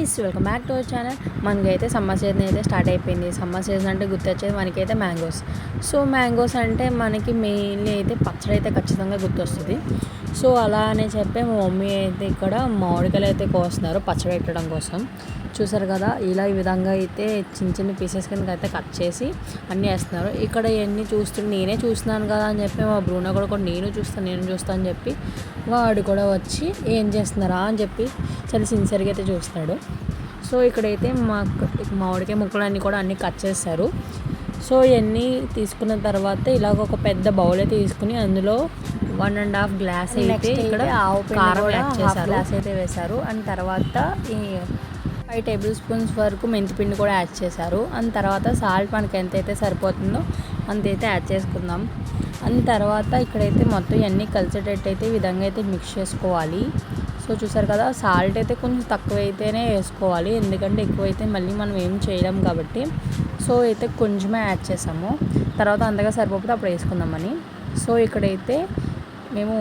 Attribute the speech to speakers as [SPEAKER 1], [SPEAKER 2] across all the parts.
[SPEAKER 1] Guys welcome back to our channel మనకైతే summer season అయితే start అయిపోయింది. సమ్మర్ సీజన్ అంటే గుర్తొచ్చేది మనకైతే మ్యాంగోస్ సో మ్యాంగోస్ అంటే మనకి మెయిన్లీ అయితే పచ్చడి అయితే ఖచ్చితంగా గుర్తొస్తుంది. సో అలా అని చెప్పి మా మమ్మీ అయితే ఇక్కడ మామిడికాయలు అయితే కోస్తున్నారు పచ్చడి పెట్టడం కోసం. చూసారు కదా ఇలా ఈ విధంగా అయితే చిన్న చిన్న పీసెస్ కింద అయితే కట్ చేసి అన్నీ వేస్తున్నారు. ఇక్కడ ఇవన్నీ చూస్తుంటే నేనే చూస్తున్నాను కదా అని చెప్పి మా బ్రూనో కూడా కూడా నేను చూస్తాను నేను చూస్తాను అని చెప్పి వాడు కూడా వచ్చి ఏం చేస్తున్నారా అని చెప్పి చాలా సిన్సియర్గా అయితే చూస్తాడు. సో ఇక్కడైతే మా మామిడికాయ ముక్కలన్నీ కూడా అన్నీ కట్ చేస్తారు సో ఇవన్నీ తీసుకున్న తర్వాత ఇలాగ ఒక పెద్ద బౌల్ అయితే తీసుకుని అందులో వన్ అండ్ హాఫ్ గ్లాస్ అయితే ఇక్కడ కారం గ్లాస్ అయితే వేశారు. అండ్ తర్వాత ఈ ఫైవ్ టేబుల్ స్పూన్స్ వరకు మెంతిపిండి కూడా యాడ్ చేశారు. అండ్ తర్వాత సాల్ట్ మనకి ఎంత అయితే సరిపోతుందో అంతైతే యాడ్ చేసుకుందాం. అండ్ తర్వాత ఇక్కడైతే మొత్తం ఇవన్నీ కలిసేటట్టు అయితే ఈ విధంగా అయితే మిక్స్ చేసుకోవాలి. సో చూసారు కదా సాల్ట్ అయితే కొంచెం తక్కువ అయితేనే వేసుకోవాలి. ఎందుకంటే ఎక్కువైతే మళ్ళీ మనం ఏం చేయలేం కాబట్టి. సో అయితే కొంచెమే యాడ్ చేసాము. తర్వాత అంతగా సరిపోతే అప్పుడు వేసుకుందామని. సో ఇక్కడైతే మేము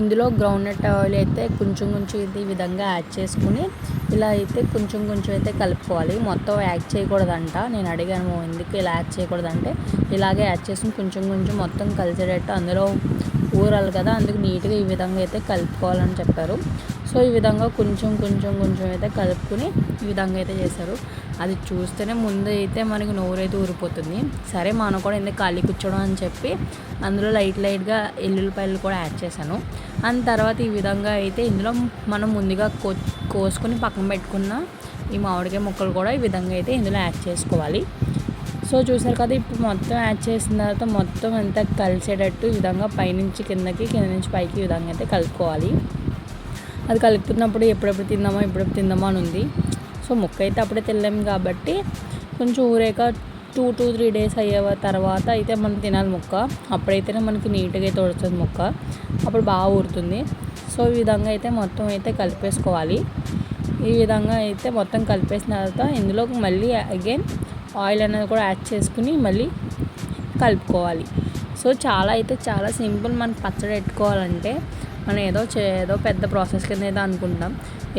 [SPEAKER 1] ఇందులో గ్రౌండ్ నట్ ఆయిల్ అయితే కొంచెం కొంచెం ఇది ఈ విధంగా యాడ్ చేసుకుని ఇలా అయితే కొంచెం కొంచెం అయితే కలుపుకోవాలి. మొత్తం యాడ్ చేయకూడదంట. నేను అడిగాను ఎందుకు ఇలా యాడ్ చేయకూడదంటే ఇలాగే యాడ్ చేసి కొంచెం కొంచెం మొత్తం కలిసేటట్టు అందులో ఊరాలి కదా అందుకు నీట్గా ఈ విధంగా అయితే కలుపుకోవాలని చెప్పారు. సో ఈ విధంగా కొంచెం కొంచెం కొంచెం అయితే కలుపుకుని ఈ విధంగా అయితే చేశారు. అది చూస్తేనే ముందు అయితే మనకి నోరైతే ఊరిపోతుంది. సరే మనం కూడా ఎందుకు ఖాళీ కూర్చోడం అని చెప్పి అందులో లైట్ లైట్గా ఎల్లుల్లిపాయలు కూడా యాడ్ చేశాను. అండ్ తర్వాత ఈ విధంగా అయితే ఇందులో మనం ముందుగా కొ కోసుకొని పక్కన పెట్టుకున్న ఈ మామిడికాయ ముక్కలు కూడా ఈ విధంగా అయితే ఇందులో యాడ్ చేసుకోవాలి. సో చూసారు కదా ఇప్పుడు మొత్తం యాడ్ చేసిన తర్వాత మొత్తం అంతా కలిసేటట్టు ఈ విధంగా పైనుంచి కిందకి కింద నుంచి పైకి ఈ విధంగా అయితే కలుపుకోవాలి. అది కలుపుతున్నప్పుడు ఎప్పుడెప్పుడు తిందామా ఎప్పుడెప్పుడు తిందామా అని ఉంది. సో ముక్క అయితే అప్పుడే తినలేము కాబట్టి కొంచెం ఊరేక టూ టూ త్రీ డేస్ అయ్యే తర్వాత అయితే మనం తినాలి ముక్క. అప్పుడైతేనే మనకి నీట్గా అయితే వస్తుంది ముక్క. అప్పుడు బాగా ఊరుతుంది సో ఈ విధంగా అయితే మొత్తం అయితే కలిపేసుకోవాలి. ఈ విధంగా అయితే మొత్తం కలిపేసిన తర్వాత ఇందులో మళ్ళీ అగైన్ ఆయిల్ అనేది కూడా యాడ్ చేసుకుని మళ్ళీ కలుపుకోవాలి. సో చాలా అయితే చాలా సింపుల్ మనం పచ్చడి పెట్టుకోవాలంటే మనం ఏదో ఏదో పెద్ద ప్రాసెస్ కింద అయితే అనుకుంటాం.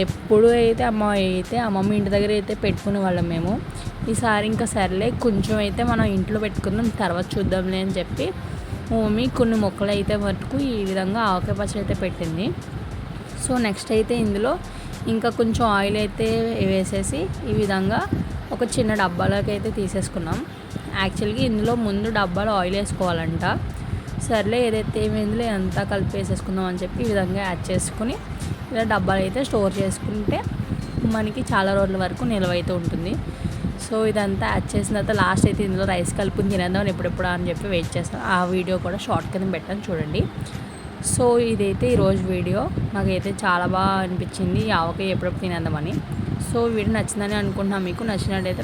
[SPEAKER 1] ఎప్పుడు అయితే అమ్మ అయితే అమ్మమ్మ ఇంటి దగ్గర అయితే పెట్టుకునే వాళ్ళం మేము. ఈసారి ఇంకా సర్లే కొంచెం అయితే మనం ఇంట్లో పెట్టుకుందాం తర్వాత చూద్దాంలే అని చెప్పి మమ్మీ కొన్ని మొక్కలు అయితే మటుకు ఈ విధంగా ఆవకాయ పచ్చడి అయితే పెట్టింది. సో నెక్స్ట్ అయితే ఇందులో ఇంకా కొంచెం ఆయిల్ అయితే వేసేసి ఈ విధంగా ఒక చిన్న డబ్బాలోకి అయితే తీసేసుకున్నాం. యాక్చువల్గా ఇందులో ముందు డబ్బాలో ఆయిల్ వేసుకోవాలంట. సర్లే ఏదైతే ఏమైందో అంతా కలిపి వేసేసుకుందాం అని చెప్పి ఈ విధంగా యాడ్ చేసుకుని ఇలా డబ్బాలు అయితే స్టోర్ చేసుకుంటే మనకి చాలా రోజుల వరకు నిల్వ అయితే ఉంటుంది. సో ఇదంతా యాడ్ చేసిన తర్వాత లాస్ట్ అయితే ఇందులో రైస్ కలుపుని తినేద్దాం ఎప్పుడెప్పుడు అని చెప్పి వెయిట్ చేస్తాను ఆ వీడియో కూడా షార్ట్ కింద పెట్టాను చూడండి. సో ఇదైతే ఈరోజు వీడియో నాకైతే చాలా బాగా అనిపించింది. ఆవకాయ ఎప్పుడెప్పుడు తినేద్దామని. సో వీడియో నచ్చిందని అనుకుంటున్నాను. మీకు నచ్చినట్టయితే